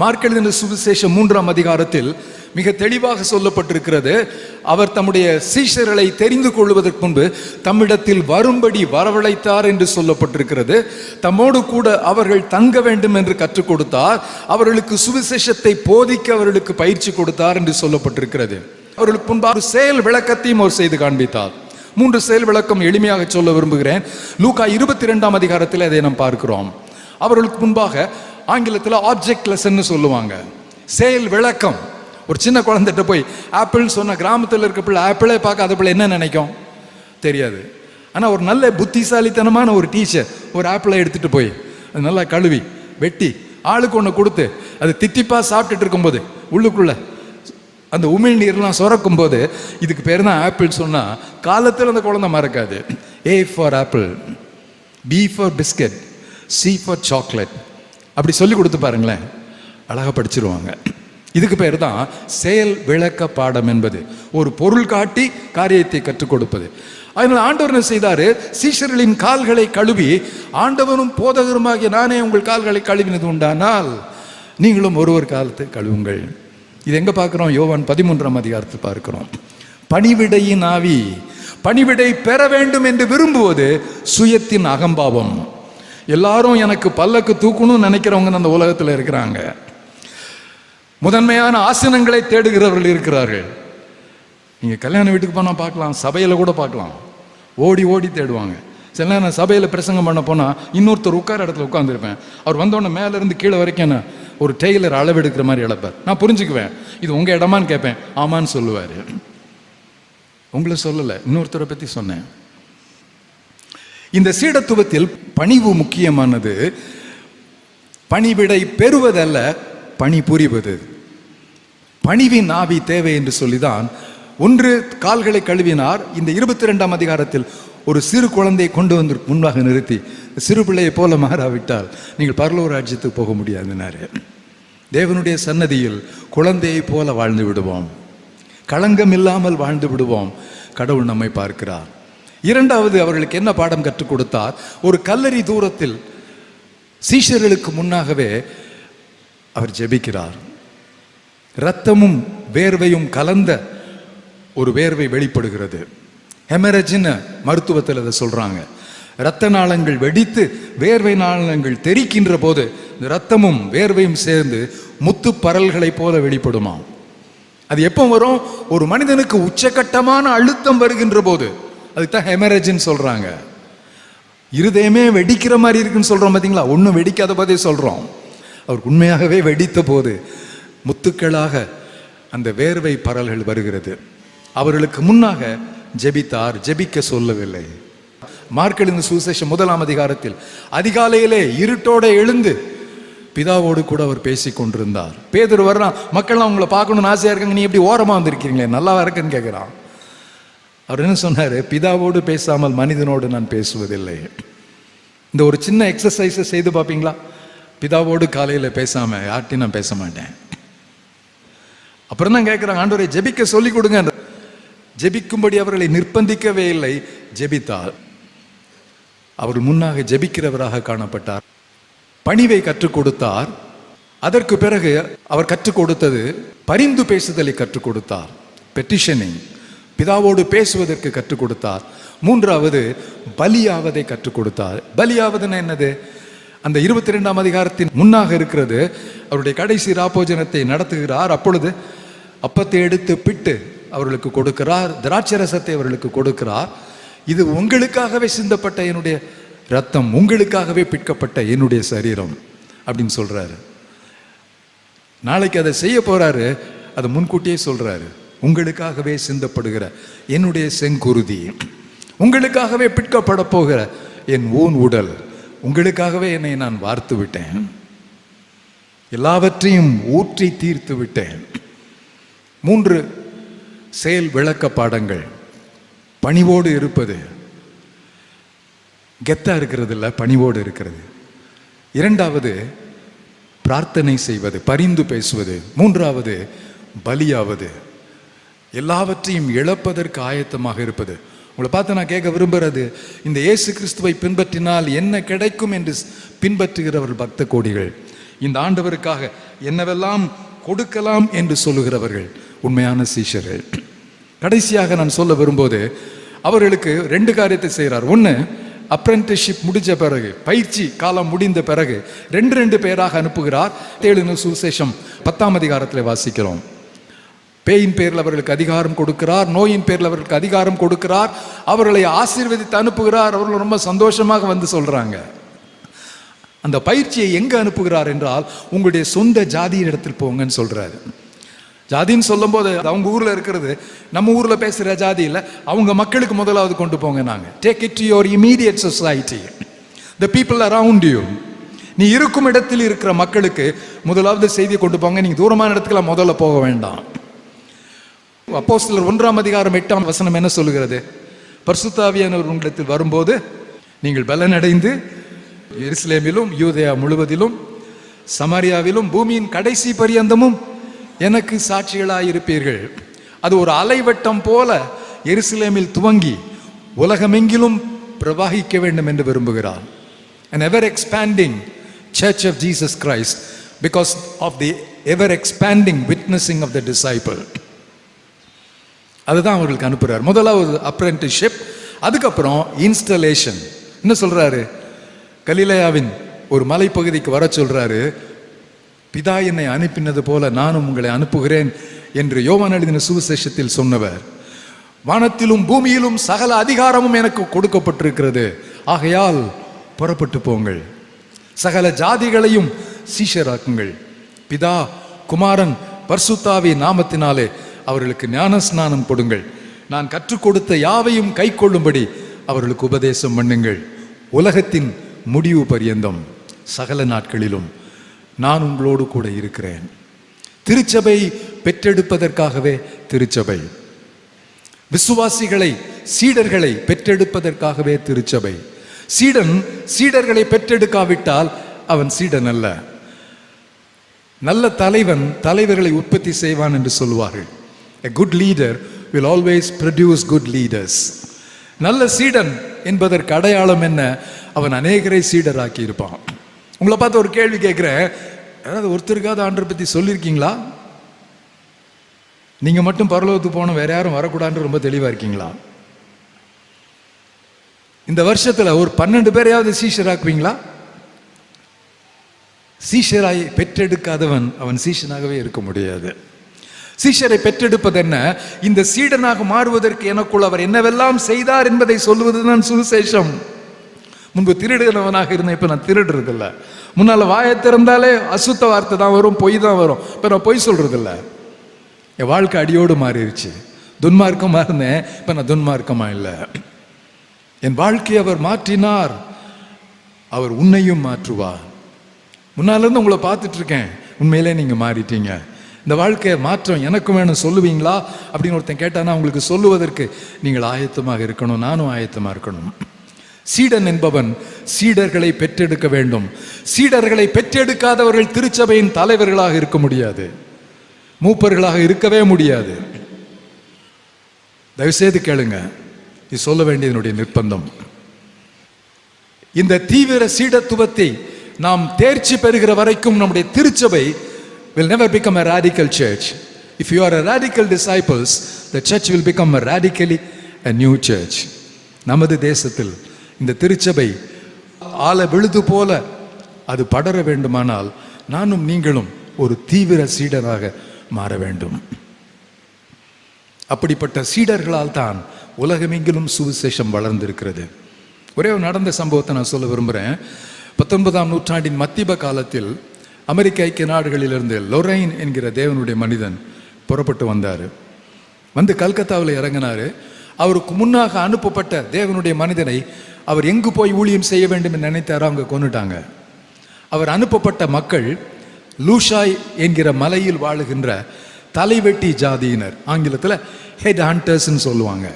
மார்க்கெழுதின சுவிசேஷம் மூன்றாம் அதிகாரத்தில் மிக தெளிவாக சொல்லப்பட்டிருக்கிறது. அவர் தம்முடைய சீஷர்களை தெரிந்து கொள்வதற்கு முன்பு தம்மிடத்தில் வரும்படி வரவழைத்தார் என்று சொல்லப்பட்டிருக்கிறது. தம்மோடு கூட அவர்கள் தங்க வேண்டும் என்று கற்றுக் கொடுத்தார். அவர்களுக்கு சுவிசேஷத்தை போதிக்க அவர்களுக்கு பயிற்சி கொடுத்தார் என்று சொல்லப்பட்டிருக்கிறது. அவர்களுக்கு முன்பாக ஒரு செயல் விளக்கத்தையும் அவர் செய்து காண்பித்தார். மூன்று செயல் விளக்கம் எளிமையாக சொல்ல விரும்புகிறேன். லூக்கா இருபத்தி ரெண்டாம் அதிகாரத்தில் அதை நாம் பார்க்கிறோம். அவர்களுக்கு முன்பாக ஆங்கிலத்தில் ஆப்ஜெக்ட் லெசன்னு சொல்லுவாங்க. செயல் விளக்கம். ஒரு சின்ன குழந்தைகிட்ட போய் ஆப்பிள் சொன்ன கிராமத்தில் இருக்க பிள்ளை ஆப்பிளே பார்க்க அதை பிள்ளை என்ன நினைக்கும்? தெரியாது. ஆனால் ஒரு நல்ல புத்திசாலித்தனமான ஒரு டீச்சர் ஒரு ஆப்பிளை எடுத்துகிட்டு போய் அது நல்லா கழுவி வெட்டி ஆளுக்கு ஒன்று கொடுத்து அது தித்திப்பாக சாப்பிட்டுட்டு இருக்கும்போது உள்ளுக்குள்ள அந்த உமிழ்நீர்லாம் சுரக்கும் போது இதுக்கு பேர் தான் ஆப்பிள் சொன்னால் காலத்தில் அந்த குழந்தை மறக்காது. A for apple B for biscuit C for chocolate அப்படி சொல்லி கொடுத்து பாருங்களேன். அழகாக படிச்சிருவாங்க. இதுக்கு பேர் தான் செயல் விளக்க பாடம் என்பது. ஒரு பொருள் காட்டி காரியத்தை கற்றுக் கொடுப்பது. அதனால் ஆண்டவர் என்ன செய்தார்? சீஷர்களின் கால்களை கழுவி ஆண்டவனும் போதகருமாகிய நானே உங்கள் கால்களை கழுவினது உண்டானால் நீங்களும் ஒருவர் காலத்தை கழுவுங்கள். இது எங்கே பார்க்கிறோம்? யோவான் பதிமூன்றாம் அதிகாரத்தில் பார்க்கிறோம். பணிவிடையின் ஆவி. பணிவிடை பெற வேண்டும் என்று விரும்புவது சுயத்தின் அகம்பாவம். எல்லாரும் எனக்கு பல்லக்கு தூக்கணும்னு நினைக்கிறவங்க அந்த உலகத்தில் இருக்கிறாங்க. முதன்மையான ஆசனங்களை தேடுகிறவர்கள் இருக்கிறார்கள். நீங்கள் கல்யாண வீட்டுக்கு போனால் பார்க்கலாம் சபையில் கூட பார்க்கலாம். ஓடி ஓடி தேடுவாங்க. சில நேரம் சபையில் பிரசங்கம் பண்ண போனால் இன்னொருத்தர் உட்கார இடத்துல உட்காந்துருப்பேன் அவர் வந்தோடனே மேலேருந்து கீழே வரைக்கும் என்ன ஒரு டெய்லர் அளவெடுக்கிற மாதிரி இழப்பார். நான் புரிஞ்சுக்குவேன். இது உங்கள் இடமான்னு கேட்பேன். ஆமான்னு சொல்லுவார். உங்களை சொல்லலை இன்னொருத்தரை பற்றி சொன்னேன். இந்த சீடத்துவத்தில் பணிவு முக்கியமானது. பணிவிடை பெறுவதல்ல பணி புரிவது. பணிவின் ஆவி தேவை என்று சொல்லிதான் ஒன்று கால்களை கழுவினார். இந்த இருபத்தி ரெண்டாம் அதிகாரத்தில் ஒரு சிறு குழந்தையை கொண்டு வந்து முன்பாக நிறுத்தி சிறு பிள்ளையை போல மாறாவிட்டால் நீங்கள் பரலூர் ராஜ்யத்துக்கு போக முடியாதுனாரு. தேவனுடைய சன்னதியில் குழந்தையை போல வாழ்ந்து விடுவோம். களங்கம் இல்லாமல் வாழ்ந்து விடுவோம். கடவுள் நம்மை பார்க்கிறார். இரண்டாவது அவர்களுக்கு என்ன பாடம் கற்றுக் கொடுத்தார்? ஒரு கல்லறி தூரத்தில் சீஷர்களுக்கு முன்னாகவே அவர் ஜெபிக்கிறார். இரத்தமும் வேர்வையும் கலந்த ஒரு வேர்வை வெளிப்படுகிறது. ஹெமரஜின்னு மருத்துவத்தில் அதை சொல்றாங்க. இரத்த நாளங்கள் வெடித்து வேர்வை நாளங்கள் தெரிக்கின்ற போது இந்த ரத்தமும் வேர்வையும் சேர்ந்து முத்து பரல்களைப் போல வெளிப்படுமாம். அது எப்போ வரும்? ஒரு மனிதனுக்கு உச்சகட்டமான அழுத்தம் வருகின்ற போது. அதுக்கு தான் ஹெமரேஜின்னு சொல்கிறாங்க இருதயமே வெடிக்கிற மாதிரி இருக்குன்னு சொல்கிறோம் பார்த்தீங்களா ஒன்றும் வெடிக்காத போதே சொல்கிறோம் அவருக்கு உண்மையாகவே வெடித்த போது முத்துக்களாக அந்த வேர்வை பரல்கள் வருகிறது. அவர்களுக்கு முன்னாக ஜெபித்தார் ஜெபிக்க சொல்லவில்லை. மார்க்கெழுந்த சுசேஷம் முதலாம் அதிகாரத்தில் அதிகாலையிலே இருட்டோட எழுந்து பிதாவோடு கூட அவர் பேசி கொண்டிருந்தார். பேதர் வர்றான் மக்கள்லாம் உங்களை பார்க்கணும்னு ஆசையா இருக்காங்க நீ எப்படி ஓரமா வந்திருக்கீங்களே நல்லா இருக்குன்னு கேட்குறான் அவர் என்ன சொன்னாரு? பிதாவோடு பேசாமல் மனிதனோடு நான் பேசுவதில்லை. இந்த ஒரு சின்ன எக்ஸசைஸை செய்து பார்ப்பீங்களா? பிதாவோடு காலையில் பேசாமல் யார்ட்டையும் நான் பேச மாட்டேன். அப்புறம் தான் கேட்குறாங்க ஆண்டவரை ஜெபிக்க சொல்லி கொடுங்க. ஜெபிக்கும்படி அவர்களை நிர்பந்திக்கவே இல்லை. ஜெபித்தார் அவர் முன்னாக ஜெபிக்கிறவராக காணப்பட்டார். பணிவை கற்றுக் கொடுத்தார். அதற்கு பிறகு அவர் கற்றுக் கொடுத்தது பரிந்து பேசுதலை கற்றுக் கொடுத்தார். பெட்டிஷனிங் பிதாவோடு பேசுவதற்கு கற்றுக் கொடுத்தார் மூன்றாவது பலியாவதை கற்றுக் கொடுத்தார் பலியாவதுன்னா என்னது? அந்த இருபத்தி ரெண்டாம் அதிகாரத்தின் முன்னாக இருக்கிறது. அவருடைய கடைசி ராபோஜனத்தை நடத்துகிறார். அப்பொழுது அப்பத்தை எடுத்து பிட்டு அவர்களுக்கு கொடுக்கிறார். திராட்சரசத்தை அவர்களுக்கு கொடுக்கிறார். இது உங்களுக்காகவே சிந்தப்பட்ட என்னுடைய ரத்தம் உங்களுக்காகவே பிற்கப்பட்ட என்னுடைய சரீரம் அப்படின்னு சொல்றாரு. நாளைக்கு அதை செய்ய போறாரு. அதை முன்கூட்டியே சொல்றாரு. உங்களுக்காகவே சிந்தப்படுகிற என்னுடைய செங்குருதி. உங்களுக்காகவே பிற்கப்பட போகிற என் ஊன் உடல். உங்களுக்காகவே என்னை நான் வார்த்து விட்டேன். எல்லாவற்றையும் ஊற்றி தீர்த்து விட்டேன். மூன்று செயல் விளக்க பாடங்கள். பணிவோடு இருப்பது. கெத்தா இருக்கிறது இல்லை பணிவோடு இருக்கிறது. இரண்டாவது பிரார்த்தனை செய்வது பரிந்து பேசுவது. மூன்றாவது பலியாவது. எல்லாவற்றையும் இழப்பதற்கு ஆயத்தமாக இருப்பது. உங்களை பார்த்து நான் கேட்க விரும்புகிறது இந்த இயேசு கிறிஸ்துவை பின்பற்றினால் என்ன கிடைக்கும் என்று பின்பற்றுகிறவர் பக்த கோடிகள் இந்த ஆண்டவருக்காக என்னவெல்லாம் கொடுக்கலாம் என்று சொல்லுகிறவர்கள். உண்மையான சீஷர்கள் கடைசியாக நான் சொல்ல வரும்போது அவர்களுக்கு ரெண்டு காரியத்தை செய்கிறார். ஒன்று அப்ரெண்டிஸ்ஷிப் முடிஞ்ச பிறகு பயிற்சி காலம் முடிந்த பிறகு ரெண்டு ரெண்டு பேராக அனுப்புகிறார். தேழுன சுசேஷம் பத்தாம் அதிகாரத்தில் வாசிக்கிறோம். பேயின் பேரில் அவர்களுக்கு அதிகாரம் கொடுக்கிறார் நோயின் பேரில் அவர்களுக்கு அதிகாரம் கொடுக்கிறார் அவர்களை ஆசீர்வதித்து அனுப்புகிறார். அவர்கள் ரொம்ப சந்தோஷமாக வந்து சொல்கிறாங்க அந்த பயிற்சியை எங்கே அனுப்புகிறார் என்றால் உங்களுடைய சொந்த ஜாதியின் இடத்தில் போங்கன்னு சொல்கிறாரு ஜாதின்னு சொல்லும்போது அது அவங்க ஊரில் இருக்கிறது. நம்ம ஊரில் பேசுகிற ஜாதி இல்லை. அவங்க மக்களுக்கு முதலாவது கொண்டு போங்க நாங்கள் take it to your immediate society the people around you நீ இருக்கும் இடத்தில் இருக்கிற மக்களுக்கு முதலாவது செய்தியை கொண்டு போங்க. நீங்கள் தூரமான இடத்துக்குலாம் முதல்ல போக வேண்டாம். அப்போஸ்தலர் ஒன்றாம் அதிகாரம் எட்டாம் வசனம் என்ன சொல்லுகிறது? பர்சுத்தாவியானவர் உங்களிடத்தில் வரும்போது நீங்கள் பலனடைந்து எருசலேமிலும் யூதயா முழுவதிலும் சமாரியாவிலும் பூமியின் கடைசி பரியந்தமும் எனக்கு சாட்சிகளாக இருப்பீர்கள் அது ஒரு அலைவட்டம் போல எருசலேமில் துவங்கி உலகமெங்கிலும் பிரவாகிக்க வேண்டும் என்று விரும்புகிறார். And ever expanding church of Jesus Christ because of the ever expanding witnessing of the disciple அதுதான் அவர்களுக்கு அனுப்புறார். முதலாவது அப்ரென்டிஷிப் அதுக்கப்புறம் இன்ஸ்டலேஷன் என்ன சொல்றாரு? கலிலையாவின் ஒரு மலைப்பகுதிக்கு வர சொல்றாரு பிதா என்னை அனுப்பினது போல நானும் உங்களை அனுப்புகிறேன் என்று யோவான் எழுதின சுவிசேஷத்தில் சொன்னவர். வானத்திலும் பூமியிலும் சகல அதிகாரமும் எனக்கு கொடுக்கப்பட்டிருக்கிறது. ஆகையால் புறப்பட்டு போங்கள். சகல ஜாதிகளையும் சீஷராக்குங்கள். பிதா குமாரன் பர்சுத்தாவி நாமத்தினாலே அவர்களுக்கு ஞானஸ்நானம் கொடுங்கள். நான் கற்றுக் கொடுத்த யாவையும் கை கொள்ளும்படி அவர்களுக்கு உபதேசம் பண்ணுங்கள். உலகத்தின் முடிவு பரியந்தம் சகல நாட்களிலும் நான் உங்களோடு கூட இருக்கிறேன். திருச்சபை பெற்றெடுப்பதற்காகவே திருச்சபை. விசுவாசிகளை சீடர்களை பெற்றெடுப்பதற்காகவே திருச்சபை. சீடன் சீடர்களை பெற்றெடுக்காவிட்டால் அவன் சீடன் அல்ல. நல்ல தலைவன் தலைவர்களை உற்பத்தி செய்வான் என்று சொல்வார்கள் a good leader will always produce good leaders. நல்ல சீடன் என்பதற்கு அடையாளம் என்ன? அவன் அநேகரை சீடராக்கி இருப்பான். உங்களை பார்த்து ஒரு கேள்வி கேட்குறேன். யாராவது ஒருத்தருக்காவது ஆண்டரை பற்றி சொல்லியிருக்கீங்களா? நீங்கள் மட்டும் பரலோகத்துக்கு போகணும் வேற யாரும் வரக்கூடாதுன்னு ரொம்ப தெளிவாக இருக்கீங்களா? இந்த வருஷத்தில் ஒரு பன்னெண்டு பேரையாவது சீஷராக்குவீங்களா? சீஷராய் பெற்றெடுக்காதவன் அவன் சீஷனாகவே இருக்க முடியாது. சீஷரை பெற்றெடுப்பது என்ன? இந்த சீடனாக மாறுவதற்கு எனக்குள் அவர் என்னவெல்லாம் செய்தார் என்பதை சொல்வதுதான் சுவிசேஷம். முன்பு திருடுகிறவனாக இருந்தேன் இப்ப நான் திருடுறதில்ல. முன்னால வாயை திறந்தாலே அசுத்த வார்த்தை தான் வரும் பொய் தான் வரும். இப்ப நான் பொய் சொல்கிறதில்ல என் வாழ்க்கை அடியோடு மாறிடுச்சு. துன்மார்க்கமா இருந்தேன் இப்ப நான் துன்மார்க்கமா இல்லை. என் வாழ்க்கையை அவர் மாற்றினார். அவர் உன்னையும் மாற்றுவார். முன்னால இருந்து உங்களை பார்த்துட்டு இருக்கேன். உண்மையிலே நீங்க மாறிட்டீங்க. இந்த வாழ்க்கை மாற்றம் எனக்கும் வேணும் சொல்லுவீங்களா? அப்படின்னு ஒருத்தன் கேட்டானா உங்களுக்கு சொல்லுவதற்கு நீங்கள் ஆயத்தமாக இருக்கணும் நானும் ஆயத்தமாக இருக்கணும். சீடன் என்பவன் சீடர்களை பெற்றெடுக்க வேண்டும். சீடர்களை பெற்றெடுக்காதவர்கள் திருச்சபையின் தலைவர்களாக இருக்க முடியாது. மூப்பர்களாக இருக்கவே முடியாது. தயவுசெய்து கேளுங்க இது சொல்ல வேண்டியதனுடைய நிர்பந்தம் இந்த தீவிர சீடத்துவத்தை நாம் தேர்ச்சி பெறுகிற வரைக்கும் நம்முடைய திருச்சபை will never become a radical church. If you are a radical disciples, the church will become a radically a new church. நமது தேசத்தில் இந்த திருச்சபை ஆல விழுது போல அது படர வேண்டுமானால் நானும் நீங்களும் ஒரு தீவிர சீடராக மாற வேண்டும் அப்படிப்பட்ட சீடர்களால் தான் உலகமெங்கிலும் சுவிசேஷம் வளர்ந்திருக்கிறது ஒரே ஒரு நடந்த சம்பவத்தை நான் சொல்ல விரும்புகிறேன் பத்தொன்பதாம் நூற்றாண்டின் மத்திய காலத்தில் அமெரிக்க ஐக்கிய நாடுகளிலிருந்து லொரைன் என்கிற தேவனுடைய மனிதன் புறப்பட்டு வந்தார். வந்து கல்கத்தாவில் இறங்கினார். அவருக்கு முன்னாக அனுப்பப்பட்ட தேவனுடைய மனிதனை அவர் எங்கு போய் ஊழியம் செய்ய வேண்டும் என்று நினைத்தாரோ அங்கே கொண்டுட்டாங்க அவர் அனுப்பப்பட்ட மக்கள் லூஷாய் என்கிற மலையில் வாழுகின்ற தலைவெட்டி ஜாதியினர். ஆங்கிலத்தில் ஹெட் ஹண்டர்ஸ்ன்னு சொல்லுவாங்க.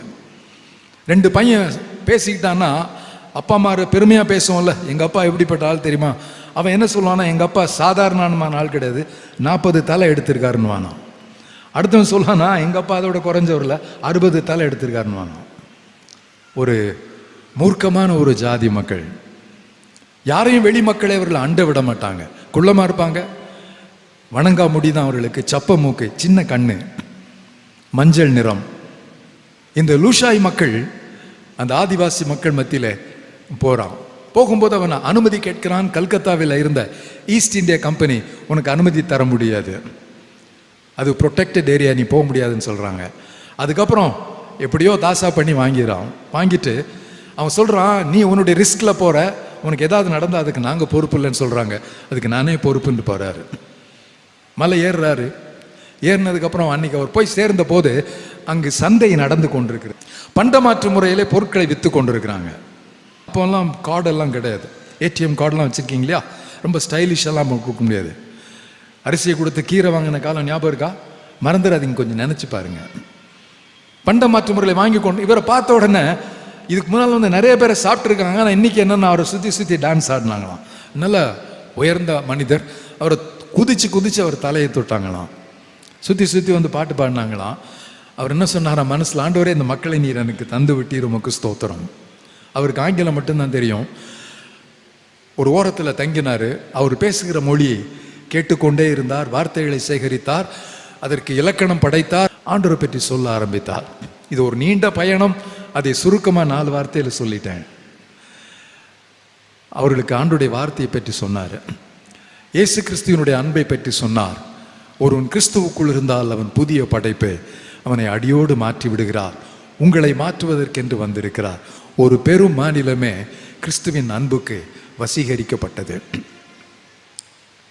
ரெண்டு பையன் பேசிக்கிட்டான்னா அப்பா அம்மா பெருமையாக பேசுவோம்ல எங்கள் அப்பா எப்படிப்பட்ட ஆள் தெரியுமா? அவன் என்ன சொல்லுவானா எங்கள் அப்பா சாதாரணமான ஆள் கிடையாது. நாற்பது தலை எடுத்திருக்காருன்னு வானான். அடுத்தவன் சொல்லுவானா எங்கள் அப்பா அதோட குறைஞ்சவரில் அறுபது தலை எடுத்திருக்காருன்னு வானான். ஒரு மூர்க்கமான ஒரு ஜாதி மக்கள். யாரையும் வெளி மக்களை அவர்கள் அண்ட விட மாட்டாங்க. குள்ளமாக இருப்பாங்க. வணங்கா முடிதான் அவர்களுக்கு. சப்ப மூக்கு சின்ன கண்ணு மஞ்சள் நிறம். இந்த லூஷாய் மக்கள் அந்த ஆதிவாசி மக்கள் மத்தியில் போகிறான் போகும்போது அவன் அனுமதி கேட்கிறான் கல்கத்தாவில் இருந்த ஈஸ்ட் இந்தியா கம்பெனி உனக்கு அனுமதி தர முடியாது. அது ப்ரொடெக்டட் ஏரியா நீ போக முடியாதுன்னு சொல்கிறாங்க அதுக்கப்புறம் எப்படியோ தாசா பண்ணி வாங்கிடுறான். வாங்கிட்டு அவன் சொல்கிறான் நீ உன்னுடைய ரிஸ்கில் போகிற உனக்கு ஏதாவது நடந்தால் அதுக்கு நாங்கள் பொறுப்பு இல்லைன்னு சொல்கிறாங்க அதுக்கு நானே பொறுப்புன்னு போகிறாரு மலை ஏறுறாரு. ஏறினதுக்கப்புறம் அன்னைக்கு அவர் போய் சேர்ந்த போது அங்கு சந்தை நடந்து கொண்டிருக்கிறது. பண்டமாற்று முறையிலே பொருட்களை விற்று கொண்டிருக்கிறாங்க. அப்போல்லாம் கார்டெல்லாம் கிடையாது. ஏடிஎம் கார்டெல்லாம் வச்சுருக்கீங்க இல்லையா ரொம்ப ஸ்டைலிஷெல்லாம் கொடுக்க முடியாது. அரிசியை கொடுத்து கீரை வாங்கின காலம் ஞாபகம் இருக்கா? மறந்துடாதீங்க கொஞ்சம் நினச்சி பாருங்க. பண்ட மாற்று முறையில் வாங்கி கொண்டு இவரை பார்த்த உடனே இதுக்கு முன்னால் வந்து நிறைய பேரை சாப்பிட்ருக்காங்க ஆனால் இன்றைக்கி என்னென்னா அவரை சுற்றி சுற்றி டான்ஸ் ஆடினாங்களாம். நல்ல உயர்ந்த மனிதர். அவரை குதிச்சு குதிச்சு அவர் தலையை தொட்டாங்களாம். சுற்றி சுற்றி வந்து பாட்டு பாடினாங்களாம். அவர் என்ன சொன்னாரா மனசில் ஆண்டவரே இந்த மக்களை நீர் எனக்கு தந்து விட்டீர் உமக்கு ஸ்தோத்திரம். அவருக்கு ஆங்கிலம் மட்டும்தான் தெரியும். ஒரு ஓரத்தில் தங்கினார். அவர் பேசுகிற மொழியை கேட்டுக்கொண்டே இருந்தார். வார்த்தைகளை சேகரித்தார். அதற்கு இலக்கணம் படைத்தார். ஆண்டவரை பற்றி சொல்ல ஆரம்பித்தார். இது ஒரு நீண்ட பயணம். அதை சுருக்கமாக நாலு வார்த்தையில் சொல்லிட்டேன். அவர்களுக்கு ஆண்டுடைய வார்த்தையை பற்றி சொன்னார். இயேசு கிறிஸ்துவனுடைய அன்பை பற்றி சொன்னார். ஒருவன் கிறிஸ்துவுக்குள் இருந்தால் அவன் புதிய படைப்பு அவனை அடியோடு மாற்றி விடுகிறார். உங்களை மாற்றுவதற்கென்று வந்திருக்கிறார். ஒரு பெரும் மாநிலமே கிறிஸ்துவின் அன்புக்கு வசீகரிக்கப்பட்டது.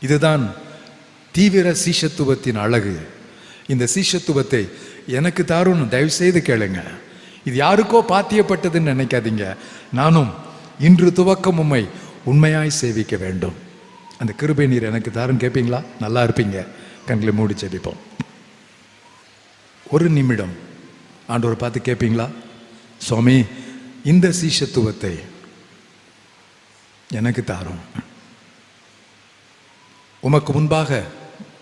இதுதான் தீவிர சீஷத்துவத்தின் அழகு. இந்த சீஷத்துவத்தை எனக்கு தாருன்னு தயவு செய்து கேளுங்க. இது யாருக்கோ பாத்தியப்பட்டதுன்னு நினைக்காதீங்க. நானும் இன்று துவக்கம் உண்மை உண்மையாய் சேவிக்க வேண்டும். அந்த கிருபை நீர் எனக்கு தாருன்னு கேட்பீங்களா நல்லா இருப்பீங்க. கண்களை மூடி செபிப்போம் ஒரு நிமிடம். ஆண்டவர் பார்த்து கேட்பீங்களா சுவாமி இந்த சீஷத்துவத்தை எனக்கு தாரும். உமக்கு முன்பாக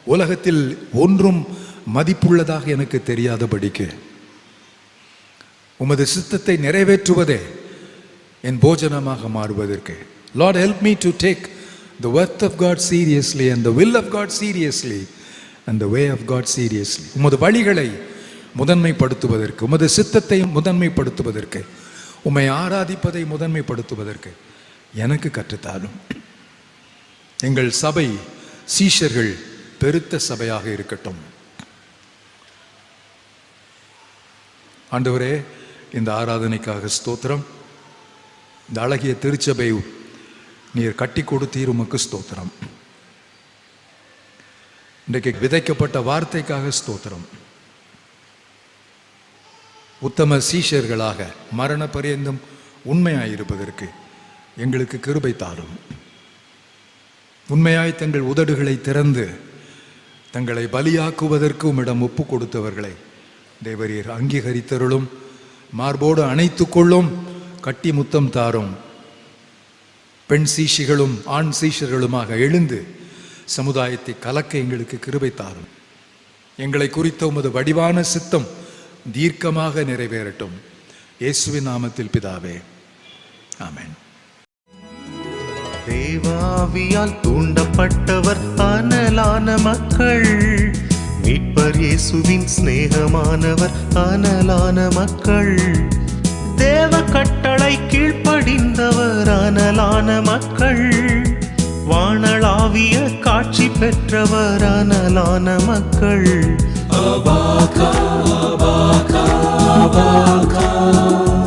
உலகத்தில் ஒன்றும் மதிப்புள்ளதாக எனக்கு தெரியாதபடிக்கு உமது சித்தத்தை நிறைவேற்றுவதே என் போஜனமாக மாறுவதற்கு. Lord help me to take the worth of God seriously and the will of God seriously and the way of God seriously உமது வழிகளை முதன்மைப்படுத்துவதற்கு உமது சித்தத்தை முதன்மைப்படுத்துவதற்கு உம்மை ஆராதிப்பதை முதன்மைப்படுத்துவதற்கு எனக்கு கற்றுத்தாலும் எங்கள் சபை சீஷர்கள் பெருத்த சபையாக இருக்கட்டும். ஆண்டவரே இந்த ஆராதனைக்காக ஸ்தோத்திரம். இந்த அழகிய திருச்சபை நீர் கட்டி கொடுத்தீர் உமக்கு ஸ்தோத்திரம். இன்றைக்கு விதைக்கப்பட்ட வார்த்தைக்காக ஸ்தோத்திரம். உத்தம சீஷர்களாக மரண பரியந்தம் உண்மையாயிருப்பதற்கு எங்களுக்கு கிருபை தாரும். உண்மையாய் தங்கள் உதடுகளை திறந்து தங்களை பலியாக்குவதற்கு உம்மிடம் ஒப்பு கொடுத்தவர்களை தேவரீர் அங்கீகரித்தருளும். மார்போடு அணைத்துக்கொள்ளும் கட்டி முத்தம் தாரும். பெண் சீஷிகளும் ஆண் சீஷர்களுமாக எழுந்து சமுதாயத்தை கலக்க எங்களுக்கு கிருபை தாரும். எங்களை குறித்த உமது வடிவான சித்தம் தீர்க்கமாக நிறைவேறட்டும். இயேசுவின் நாமத்தில் பிதாவே. ஆமேன். தேவாவியால் தூண்டப்பட்டவர் அனலான மக்கள். மீட்பர் இயேசுவின் சிநேகமானவர் அனலான மக்கள். தேவ கட்டளை கீழ்ப்படிந்தவர் அனலான மக்கள். வானளாவிய காட்சி பெற்றவர் அனலான மக்கள். Abaka, abaka, abaka.